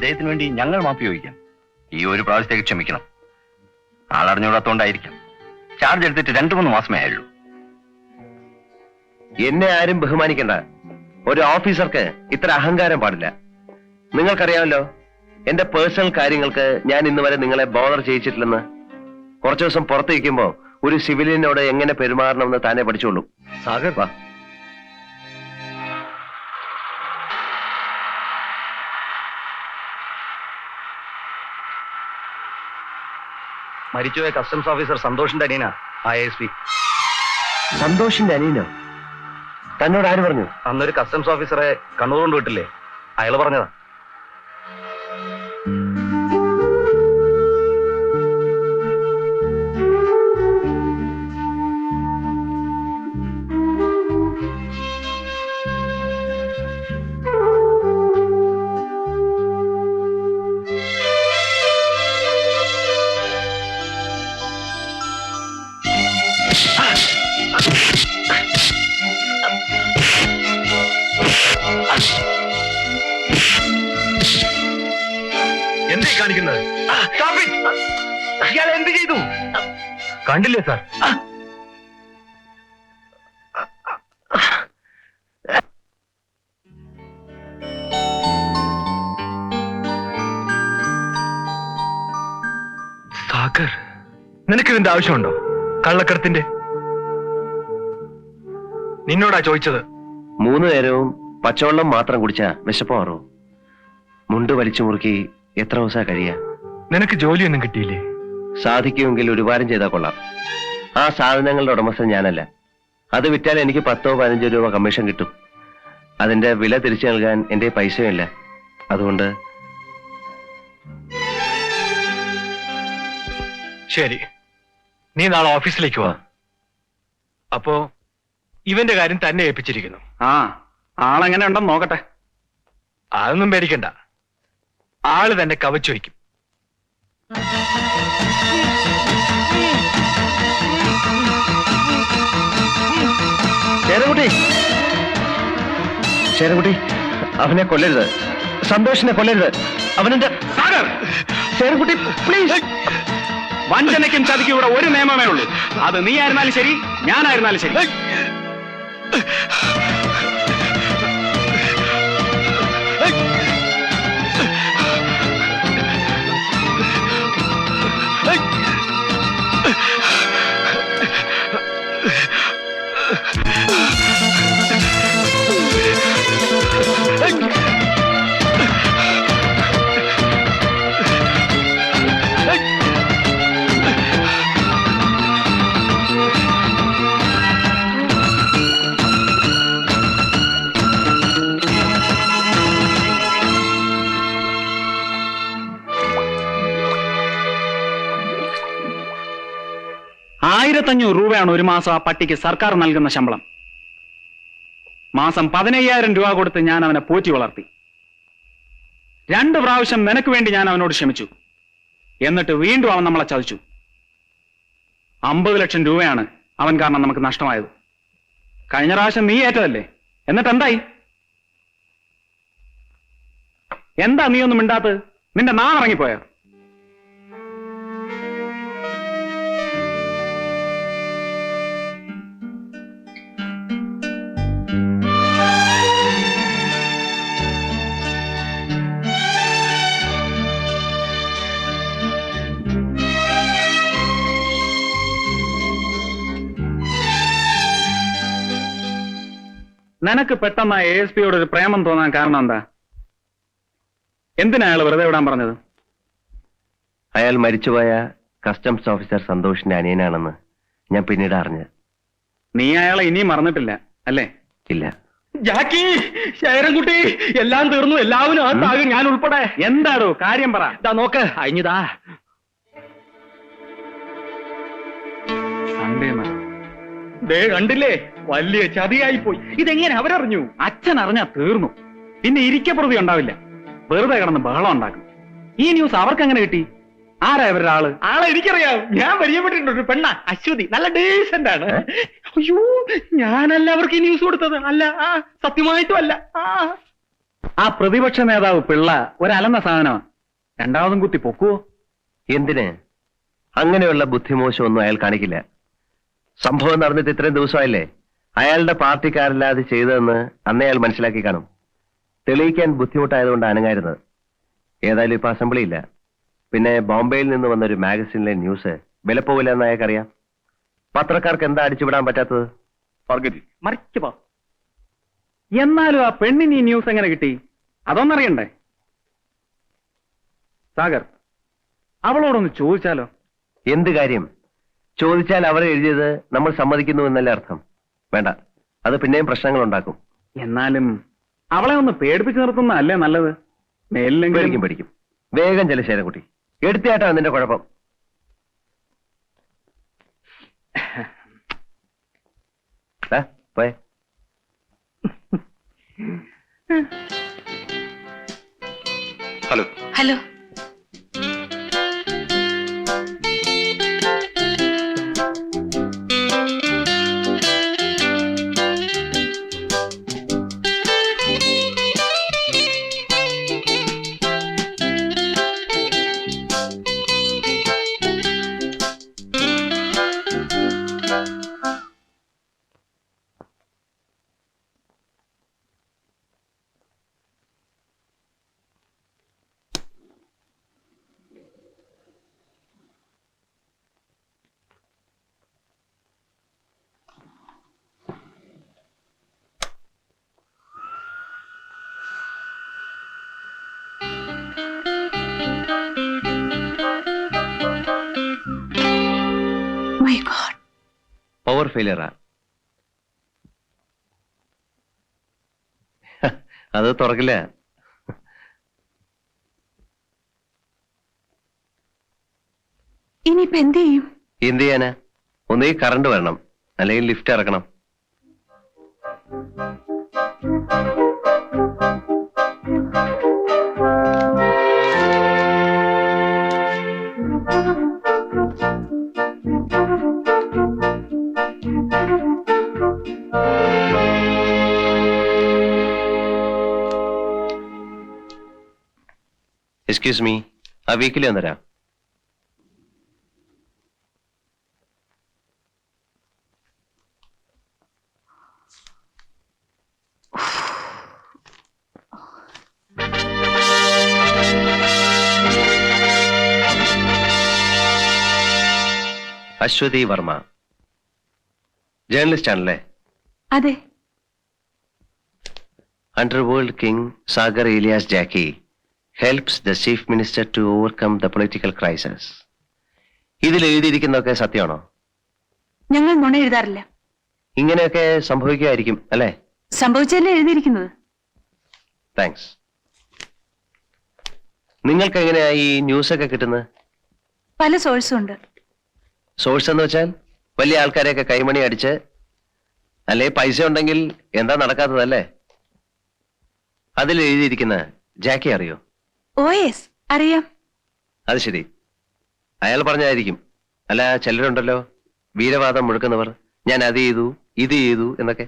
അദ്ദേഹത്തിന് വേണ്ടി ഞങ്ങൾ മാപ്പി ചോദിക്കാം. ഈ ഒരു പ്രാവശ്യത്തേക്ക് ക്ഷമിക്കണം. ആളറിഞ്ഞൂടാത്തോണ്ടായിരിക്കാം ചാർജ് എടുത്തിട്ട് രണ്ടു മൂന്ന് മാസമേ ആയുള്ളൂ. എന്നെ ആരും ബഹുമാനിക്കണ്ട. ഒരു ഓഫീസർക്ക് ഇത്ര അഹങ്കാരം പാടില്ല. നിങ്ങൾക്കറിയാമല്ലോ എന്റെ പേഴ്സണൽ കാര്യങ്ങൾക്ക് ഞാൻ ഇന്ന് വരെ നിങ്ങളെ ബോധർ ചെയ്യിച്ചിട്ടില്ലെന്ന്. കുറച്ചു ദിവസം പുറത്തു വയ്ക്കുമ്പോ ഒരു സിവിലിയനോട് എങ്ങനെ പെരുമാറണമെന്ന് താനെ പഠിച്ചോളൂ. സാഗർ വാ. മരിച്ചുപോയ കസ്റ്റംസ് ഓഫീസർ സന്തോഷിന്റെ അനിയനാ ആ എസ് പി സന്തോഷിന്റെ അനിയനോ? തന്നോട് ആര് പറഞ്ഞു? അന്നൊരു കസ്റ്റംസ് ഓഫീസറെ കണ്ണൂർ കൊണ്ട് വിട്ടില്ലേ? അയാൾ പറഞ്ഞതാ. ഇയാൾ എന്ത് ചെയ്തു? കണ്ടില്ലേ സാർ? സാഗർ. നിനക്ക് ഇതിന്റെ ആവശ്യമുണ്ടോ? കള്ളക്കടത്തിന്റെ? നിന്നോടാ ചോദിച്ചത്. മൂന്ന് നേരവും പച്ചവെള്ളം മാത്രം കുടിച്ചാ വിശപ്പ് മാറുമോ മുണ്ട് വലിച്ചു മുറുക്കി എത്ര ദിവസമാ കഴിയാ? നിനക്ക് ജോലിയൊന്നും കിട്ടിയില്ലേ? സാധിക്കുമെങ്കിൽ ഒരു വാരം ചെയ്താൽ കൊള്ളാം. ആ സാധനങ്ങളുടെ ഉടമസ്ഥൻ ഞാനല്ല. അത് വിറ്റാൽ എനിക്ക് പത്തോ പതിനഞ്ചോ രൂപ കമ്മീഷൻ കിട്ടും. അതിന്റെ വില തിരിച്ചു നൽകാൻ എന്റെ പൈസയുമില്ല. അതുകൊണ്ട് ശരി. നീ നാളെ ഓഫീസിലേക്ക് വാ. അപ്പോ ഇവന്റെ കാര്യം തന്നെ ഏൽപ്പിച്ചിരിക്കുന്നു. ആ ആളെങ്ങനെ ഉണ്ടെന്ന് നോക്കട്ടെ. അതൊന്നും പേടിക്കണ്ട. ആൾ തന്നെ കവച്ചു വയ്ക്കും ശേരകുട്ടി അവനെ കൊല്ലരുത്. സന്തോഷിനെ കൊല്ലരുത്. അവനെന്റെ സാഗർ! പ്ലീസ് വഞ്ചനയ്ക്കും ചതിക്കും ഇവിടെ ഒരു നിയമമേ ഉള്ളൂ. അത് നീ ആയിരുന്നാലും ശരി ഞാനായിരുന്നാലും ശരി. ആയിരത്തഞ്ഞൂറ് രൂപയാണ് ഒരു മാസം ആ പട്ടിക്ക് സർക്കാർ നൽകുന്ന ശമ്പളം. മാസം പതിനയ്യായിരം രൂപ കൊടുത്ത് ഞാൻ അവനെ പോറ്റി വളർത്തി. രണ്ട് പ്രാവശ്യം നിനക്ക് വേണ്ടി ഞാൻ അവനോട് ക്ഷമിച്ചു. എന്നിട്ട് വീണ്ടും അവൻ നമ്മളെ ചതിച്ചു. അമ്പത് ലക്ഷം രൂപയാണ് അവൻ കാരണം നമുക്ക് നഷ്ടമായത്. കഴിഞ്ഞ പ്രാവശ്യം നീ ഏറ്റതല്ലേ? എന്നിട്ട് എന്തായി? എന്താ നീ ഒന്നും മിണ്ടാത്തത്? നിന്റെ നാണിറങ്ങിപ്പോയോ നിനക്ക് പെട്ടെന്ന് എ എസ് പിയോട് ഒരു പ്രേമം തോന്നാൻ കാരണം എന്താ? എന്തിനാ അയാൾ വെറുതെ വിടാൻ പറഞ്ഞത്? അയാൾ മരിച്ചുപോയ കസ്റ്റംസ് ഓഫീസർ സന്തോഷിന്റെ അനിയനാണെന്ന് ഞാൻ പിന്നീട് അറിഞ്ഞ്. നീ അയാളെ ഇനിയും മറന്നിട്ടില്ല അല്ലേ? ഇല്ല. ജാക്കി ശേരൻകുട്ടി എല്ലാം തീർന്നു എല്ലാവരും അകത്താകും ഞാൻ ഉൾപ്പെടെ. എന്താടോ കാര്യം പറ. ഇതാ നോക്ക് സൺഡേ ദേ കണ്ടില്ലേ? വലിയ ചതിയായി പോയി ഇതെങ്ങനെ അവരറിഞ്ഞു? അച്ഛൻ അറിഞ്ഞാ തീർന്നു. പിന്നെ ഇരിക്കപ്രതി ഉണ്ടാവില്ല. വെറുതെ കിടന്ന് ബഹളം ഉണ്ടാക്കും. ഈ ന്യൂസ് അവർക്ക് എങ്ങനെ കിട്ടി? ആരാ ഇവരുടെ ആൾ? ആളെ എനിക്കറിയാം. ഞാൻ പരിചയപ്പെട്ടിട്ടുണ്ട് ഒരു പെണ്ണ അശ്വതി. നല്ല ഡീസന്റ് ആണ്. അയ്യോ ഞാനല്ല അവർക്ക് ഈ ന്യൂസ് കൊടുത്തത്. അല്ല ആ സത്യമായിട്ടും അല്ല. ആ. പ്രതിപക്ഷ നേതാവ് പിള്ള ഒരലന്ന സാധനമാണ് രണ്ടാമതും കുത്തി പൊക്കുവോ? എന്തിന്? അങ്ങനെയുള്ള ബുദ്ധിമോശമൊന്നും അയാൾ കാണിക്കില്ല. സംഭവം നടന്നിട്ട് ഇത്രയും ദിവസമായില്ലേ? അയാളുടെ പാർട്ടിക്കാരല്ലാതെ ചെയ്തതെന്ന് അന്നേ അയാൾ മനസ്സിലാക്കി കാണും. തെളിയിക്കാൻ ബുദ്ധിമുട്ടായതുകൊണ്ട് അനങ്ങായിരുന്നത്. ഏതായാലും ഇപ്പൊ അസംബ്ലി ഇല്ല പിന്നെ ബോംബെയിൽ നിന്ന് വന്ന ഒരു മാഗസിനിലെ ന്യൂസ് വിലപ്പോവില്ല എന്ന് അയാൾക്കറിയാം. പത്രക്കാർക്ക് എന്താ അടിച്ചുവിടാൻ പറ്റാത്തത്? മറിച്ചു പോ. എന്നാലും ആ പെണ്ണിന് ഈ ന്യൂസ് എങ്ങനെ കിട്ടി? അതൊന്നറിയണ്ടേ? സാഗർ അവളോടൊന്ന് ചോദിച്ചാലോ? എന്ത് കാര്യം? ചോദിച്ചാൽ അവർ എഴുതിയത് നമ്മൾ സമ്മതിക്കുന്നു എന്നല്ല അർത്ഥം? വേണ്ട. അത് പിന്നെയും പ്രശ്നങ്ങൾ ഉണ്ടാക്കും എന്നാലും അവളെ ഒന്ന് പേടിപ്പിച്ചു നിർത്തുന്ന അല്ലേ നല്ലത്? പേടിക്കും മേലിലെങ്കിലും പേടിക്കും വേഗം ചെല കുട്ടി എടുത്തിയാട്ടാ നിന്റെ കുഴപ്പം. ദാ, പോയെ. ഹലോ. ഹലോ. പവർ ഫെയിലിയറാ അത് തുറക്കില്ല. ഇനിയിപ്പോ എന്ത് ചെയ്യും? എന്ത് ചെയ്യാനാ? ഒന്നീ കറണ്ട് വരണം അല്ലെങ്കിൽ ലിഫ്റ്റ് ഇറക്കണം. എക്സ്ക്യൂസ് മീ ആ വീക്കിൽ വന്നരാ അശ്വതി വർമ്മ. ജേർണലിസ്റ്റ് ആണല്ലേ? അതെ. Underworld king Sagar Elias Jackie helps the chief minister to overcome the political crisis ഇതിൽ എഴുതിയിരിക്കുന്നതൊക്കെ സത്യമാണോ? ഞങ്ങൾ നുണ എഴുതാറില്ല. ഇങ്ങനെയൊക്കെ സംഭവിക്കുമായിരിക്കും അല്ലേ? സംഭവിച്ചല്ലേ എഴുതിയിരിക്കുന്നത്? താങ്ക്സ് നിങ്ങൾക്ക് എങ്ങനെയാ ഈ ന്യൂസ് ഒക്കെ കിട്ടുന്നത്? പല സോഴ്സും ഉണ്ട്. സോഴ്സ് എന്ന് വെച്ചാൽ വലിയ ആൾക്കാരെയൊക്കെ കൈമണി അടിച്ച് അല്ലെ പൈസ ഉണ്ടെങ്കിൽ എന്താ നടക്കാത്തതല്ലേ? അതിൽ എഴുതിയിരിക്കുന്ന ജാക്കി അറിയോ? ഓ എസ് അറിയാം. അത് ശരി. അയാൾ പറഞ്ഞായിരിക്കും. അല്ല ചിലരുണ്ടല്ലോ. വീരവാദം മുഴക്കുന്നവർ. ഞാൻ അത് ചെയ്തു ഇത് ചെയ്തു എന്നൊക്കെ.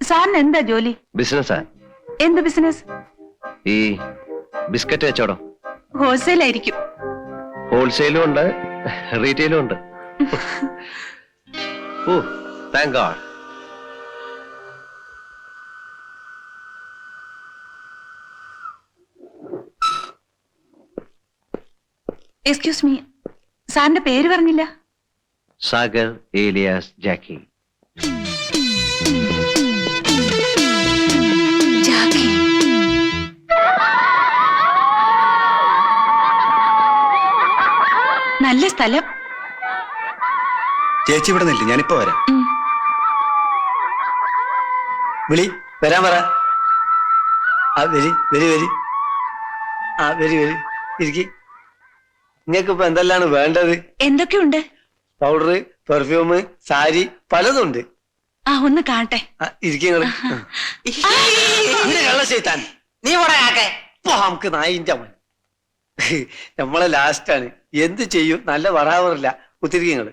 സാറിന് എന്താ ജോലി? ബിസിനസ്സാ? എന്ത് ബിസിനസ് ഈ ബിസ്ക്കറ്റ് വെച്ചോടോ ഹോൾസെയിൽ ആയിരിക്കും ഹോൾസെയിലും ഉണ്ട് റീറ്റെയിലും ഉണ്ട്. ഓ താങ്ക് ഗാഡ് എക്സ്ക്യൂസ് മീ സാറിന്റെ പേര് പറഞ്ഞില്ല. സാഗർ ഏലിയാസ് ജാക്കി. ജാക്കി. നല്ല സ്ഥലം. ചേച്ചി ഇവിടെ നില്ല ഞാനിപ്പോ വരാം. വിളി. വരാൻ പറ ആ വരി വരി വരി ആ വരി വരി ഇരിക്കി. നിങ്ങൾക്ക് ഇപ്പൊ എന്തെല്ലാണ് വേണ്ടത്? എന്തൊക്കെയുണ്ട്? പൗഡർ പെർഫ്യൂം സാരി പലതുണ്ട്. ആ ഒന്ന് കാണട്ടെ. ആ, ഇരിക്ക് നിങ്ങൾ കള്ള ചെയ്താൻ നീ നമുക്ക് നായിന്റെ നമ്മളെ ആണ്. എന്ത് ചെയ്യും? നല്ല വറാവറില്ല. കുത്തിരിക്കങ്ങൾ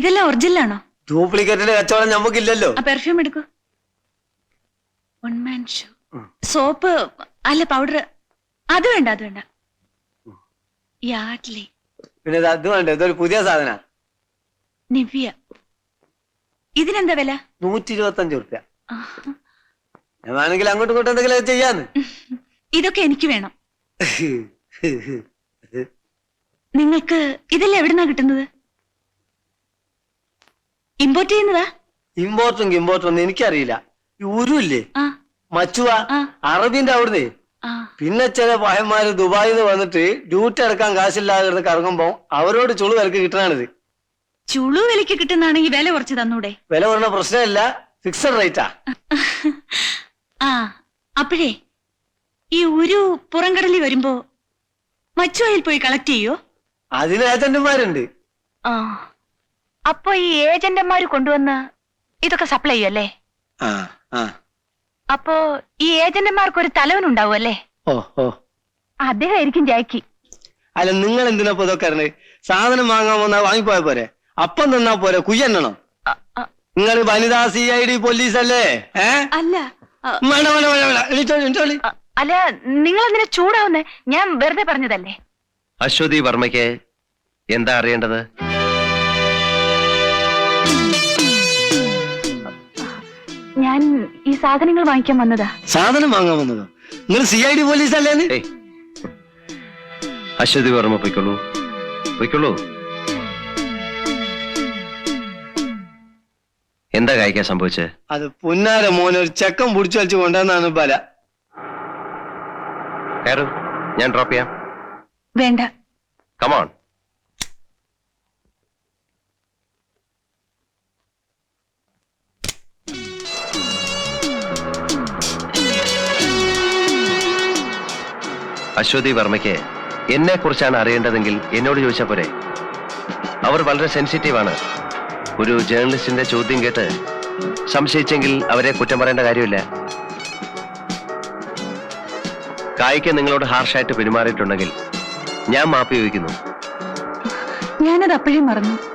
ഇതെല്ലാം ഒറിജിനൽ ആണോ? ഡ്യൂപ്ലിക്കേറ്റിന്റെ കച്ചവടം നമുക്കില്ലല്ലോ. ആ പെർഫ്യൂം എടുക്കൂ. വൺ മാൻ ഷോ സോപ്പ് അല്ല പൗഡർ അത് വേണ്ട അത് വേണ്ട. യാഡ്ലി പിന്നെ അത് വേണ്ട ഇതൊരു പുതിയ സാധന. നിവ്യ. ഇതിനെന്താ വില? നൂറ്റി ഇരുപത്തി അഞ്ച് റുപ്യ വേണമെങ്കിൽ അങ്ങോട്ടും ഇങ്ങോട്ടും എന്തെങ്കിലും ചെയ്യാന്ന്. ഇതൊക്കെ എനിക്ക് വേണം. നിങ്ങൾക്ക് ഇതെല്ലാം എവിടുന്നാ കിട്ടുന്നത്? ഇമ്പോർട്ട് ചെയ്യുന്നതാ? ഇമ്പോർട്ടും ഇമ്പോർട്ടും ഒന്നും എനിക്കറിയില്ല. ഈ ഉരുല്ലേ ആ. മച്ചുവ ആ. അറബിന്റെ അവിടുന്ന്. ആ. പിന്നെ ചില പഹന്മാര് ദുബായിൽ നിന്ന് വന്നിട്ട് ഡ്യൂട്ടി അടക്കാൻ കാശില്ലാതെ കിടന്ന് കറങ്ങുമ്പോ അവരോട് ചുളു വിലക്ക് കിട്ടണാണിത് ചുളു വിലക്ക് കിട്ടുന്നാണെങ്കിൽ വില കുറച്ച് തന്നൂടെ? വില പറഞ്ഞ പ്രശ്നമല്ല. ഫിക്സഡ് റേറ്റാ ആ. അപ്പോഴേ ഈ ഒരു പുറംകടലിൽ വരുമ്പോ മച്ചുവയിൽ പോയി കളക്ട് ചെയ്യോ? അതിന് ഏജന്റുമാരുണ്ട് ആ. അപ്പൊ ഈ ഏജന്റന്മാര് കൊണ്ടുവന്ന് ഇതൊക്കെ സപ്ലൈ ചെയ്യല്ലേ അല്ലേ ആ ആ. അപ്പോ ഈ ഏജന്റന്മാർക്ക് ഒരു തലവൻ ഉണ്ടാവുമല്ലേ ഓ ഓ. അദ്ദേഹം ആയിരിക്കും ജാക്കി. അല്ല നിങ്ങൾ എന്തിനാ ഇപ്പൊ ഇതൊക്കെ അറിഞ്ഞത് സാധനം വാങ്ങാൻ വന്നാ വാങ്ങിപ്പോയ പോരെ? അപ്പം തന്നാ പോരെ? കുയ്യണ്ണണം. നിങ്ങൾ വനിതാ സി ഐ ഡി പോലീസ് അല്ലേ അല്ല ആ, വേണ്ട വേണ്ട വേണ്ട വേണ്ട. എണീറ്റോളി എണീറ്റോളി അല്ല നിങ്ങൾ എന്തിനാ ചൂടാവുന്നേ? ഞാൻ വെറുതെ പറഞ്ഞതല്ലേ? അശ്വതി വർമ്മയ്ക്ക് എന്താ അറിയേണ്ടത്? ഞാൻ ഈ സാധനങ്ങൾ വാങ്ങിക്കാൻ വന്നതാ. സാധനം വാങ്ങാൻ വന്നതോ? നിങ്ങൾ സി ഐ ഡി പോലീസ് അല്ലേ അശ്വതി വർമ്മ പൊയ്ക്കോളൂ പൊയ്ക്കോളൂ എന്താ കായ്ക്കാൻ സംഭവിച്ചത് അത് പുന്നാര മോനെ ഒരു ചക്കം പിടിച്ചു വലിച്ചു കൊണ്ടുവന്നാണ് ബല. കയറും. ഞാൻ ഡ്രോപ്പ് ചെയ്യാം. വേണ്ട. കമോൺ അശ്വതി വർമ്മയ്ക്ക് എന്നെ കുറിച്ചാണ് അറിയേണ്ടതെങ്കിൽ എന്നോട് ചോദിച്ചാൽ പോരെ. അവർ വളരെ സെൻസിറ്റീവ് ആണ്. ഒരു ജേർണലിസ്റ്റിന്റെ ചോദ്യം കേട്ട് സംശയിച്ചെങ്കിൽ അവരെ കുറ്റം പറയേണ്ട കാര്യമില്ല. കായ്ക്ക് നിങ്ങളോട് ഹാർഷായിട്ട് പെരുമാറിയിട്ടുണ്ടെങ്കിൽ ഞാൻ മാപ്പി ചോദിക്കുന്നു. ഞാനത് അപ്പോഴേ മറന്നു.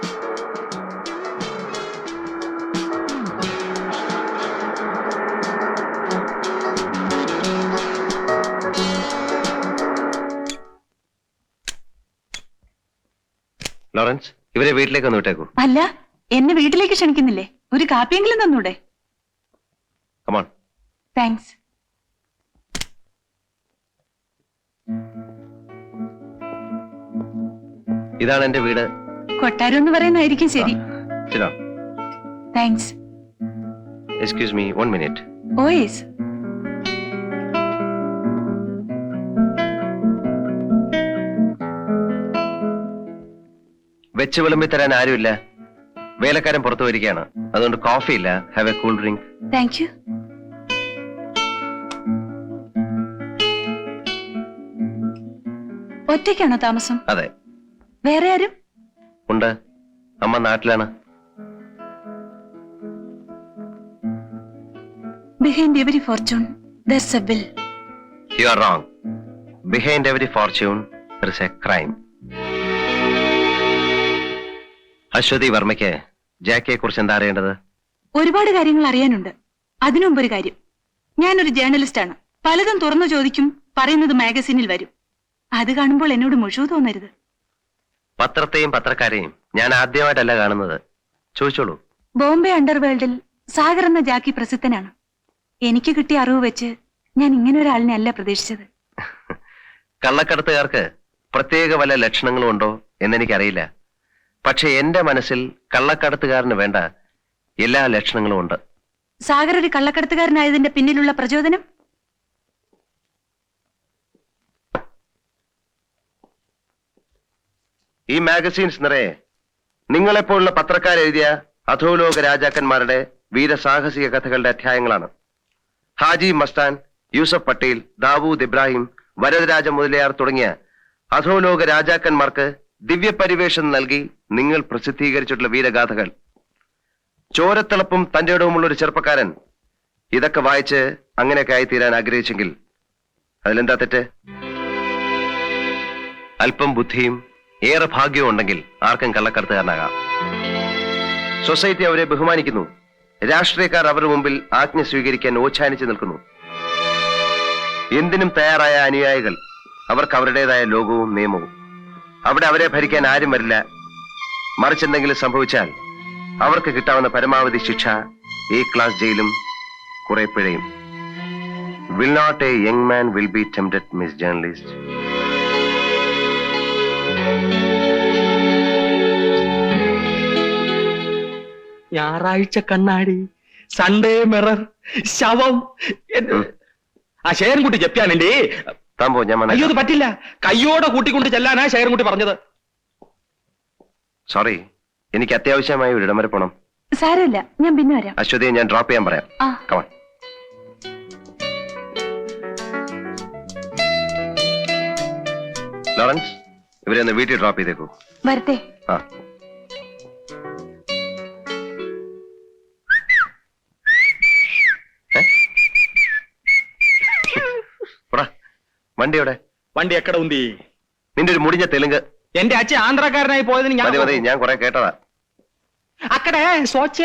ലോറൻസ് ഇവരെ വീട്ടിലേക്ക് ഒന്ന് വിട്ടേക്കൂ. അല്ല എന്നെ വീട്ടിലേക്ക് ക്ഷണിക്കുന്നില്ലേ? ഒരു കാപ്പിയെങ്കിലും തന്നൂടെ? കമോൺ താങ്ക്സ് ഇതാണ് എന്റെ വീട്. കൊട്ടാരം എന്ന് പറയുന്നതായിരിക്കും ശരി. Thanks excuse me one minute ഓയേസ് വെച്ച് വിളമ്പി തരാൻ ആരുമില്ല. വേലക്കാരൻ പുറത്തു വരികയാണ് അതുകൊണ്ട് കോഫി ഇല്ല. Have a cool drink thank you ഒറ്റയ്ക്കാണോ താമസം? അതെ. വേറെ ആരും? ഉണ്ട്. അമ്മ നാട്ടിലാണ്. Behind every fortune there's a bill you are wrong behind every fortune is a crime Ashwathi വർമ്മയ്ക്ക് ജാക്കിയെ കുറിച്ച് എന്താ അറിയേണ്ടത്? ഒരുപാട് കാര്യങ്ങൾ അറിയാനുണ്ട്. അതിനുമുമ്പ് ഒരു കാര്യം. ഞാനൊരു ജേർണലിസ്റ്റ് ആണ് പലതും തുറന്നു ചോദിക്കും പറയുന്നത് മാഗസീനിൽ വരും. അത് കാണുമ്പോൾ എന്നോട് മുഴുവൻ തോന്നരുത്. പത്രത്തെയും പത്രക്കാരെയും ഞാൻ ആദ്യമായിട്ടല്ല കാണുന്നത്. ചോദിച്ചോളൂ. ബോംബെ അണ്ടർവേൾഡിൽ സാഗർ എന്ന ജാക്കി പ്രസിദ്ധനാണ്. എനിക്ക് കിട്ടിയ അറിവ് വെച്ച് ഞാൻ ഇങ്ങനെ ഒരാളിനെ അല്ല പ്രതീക്ഷിച്ചത്. കള്ളക്കടത്തുകാർക്ക് പ്രത്യേക വല്ല ലക്ഷണങ്ങളും ഉണ്ടോ എന്നെനിക്കറിയില്ല. പക്ഷെ എന്റെ മനസ്സിൽ കള്ളക്കടത്തുകാരന് വേണ്ട എല്ലാ ലക്ഷണങ്ങളും ഉണ്ട്. സാഗർ ഒരു കള്ളക്കടത്തുകാരനായതിന്റെ പിന്നിലുള്ള പ്രചോദനം? ഈ മാഗസീൻസ് നിറയെ നിങ്ങളെപ്പോലുള്ള പത്രക്കാരെഴുതിയ അധോലോക രാജാക്കന്മാരുടെ വീരസാഹസിക കഥകളുടെ അധ്യായങ്ങളാണ്. ഹാജി മസ്താൻ യൂസഫ് പട്ടേൽ ദാവൂദ് ഇബ്രാഹിം വരദരാജ മുതലിയാർ തുടങ്ങിയ അധോലോക രാജാക്കന്മാർക്ക് ദിവ്യപരിവേഷം നൽകി നിങ്ങൾ പ്രസിദ്ധീകരിച്ചിട്ടുള്ള വീരഗാഥകൾ. ചോരത്തിളപ്പും തന്റെ ഇടവുമുള്ള ഒരു ചെറുപ്പക്കാരൻ ഇതൊക്കെ വായിച്ച് അങ്ങനെയൊക്കെ ആയിത്തീരാൻ ആഗ്രഹിച്ചെങ്കിൽ അതിലെന്താ തെറ്റ്? അല്പം ബുദ്ധിയും ഏറെ ഭാഗ്യവും ഉണ്ടെങ്കിൽ ആർക്കും കള്ളക്കടത്തുകാരനാകാം. സൊസൈറ്റി അവരെ ബഹുമാനിക്കുന്നു. രാഷ്ട്രീയക്കാർ അവരുടെ മുമ്പിൽ ആജ്ഞ സ്വീകരിക്കാൻ ഓച്ഛാനിച്ചു നിൽക്കുന്നു. എന്തിനും തയ്യാറായ അനുയായികൾ അവർക്ക് അവരുടേതായ ലോകവും നിയമവും. അവിടെ അവരെ ഭരിക്കാൻ ആരും വരില്ല. മറിച്ച് എന്തെങ്കിലും സംഭവിച്ചാൽ അവർക്ക് കിട്ടാവുന്ന പരമാവധി ശിക്ഷ ഈ ക്ലാസ് ജയിലും കുറെ പിഴയും. Will not a young man will be tempted miss journalist ഞായറാഴ്ച കണ്ണാടി സൺഡേ മിറർ ശവം ആ ശേരൻകുട്ടി താമ്പോ ഞാൻ അയ്യോ പറ്റില്ല. കയ്യോടെ കൂട്ടിക്കൊണ്ട് ചെല്ലാനാ ശേരൻകുട്ടി പറഞ്ഞത്. സോറി എനിക്ക് അത്യാവശ്യമായ ഒരു ഇടം വരെ പോണം. സാരമില്ല. ഞാൻ പിന്നെ വരാം. അശ്വതിയെ ഞാൻ ഡ്രോപ്പ് ചെയ്യാൻ പറയാം. ആ. കമാൺ ലോറൻസ് ഇവരെ ഒന്ന് വീട്ടിൽ ഡ്രോപ്പ് ചെയ്തേക്കൂ. വരട്ടെ. ആ. വണ്ടി എവിടെ വണ്ടി എക്കട ഉന്തി? നിന്റെ ഒരു മുടിഞ്ഞ തെലുങ്ക്. എന്റെ അച്ഛൻ ആന്ധ്രാക്കാരനായി പോയതിന് ഞാൻ മതി മതി ഞാൻ കുറെ കേട്ടതാ. അക്കടെ സ്വച്ഛ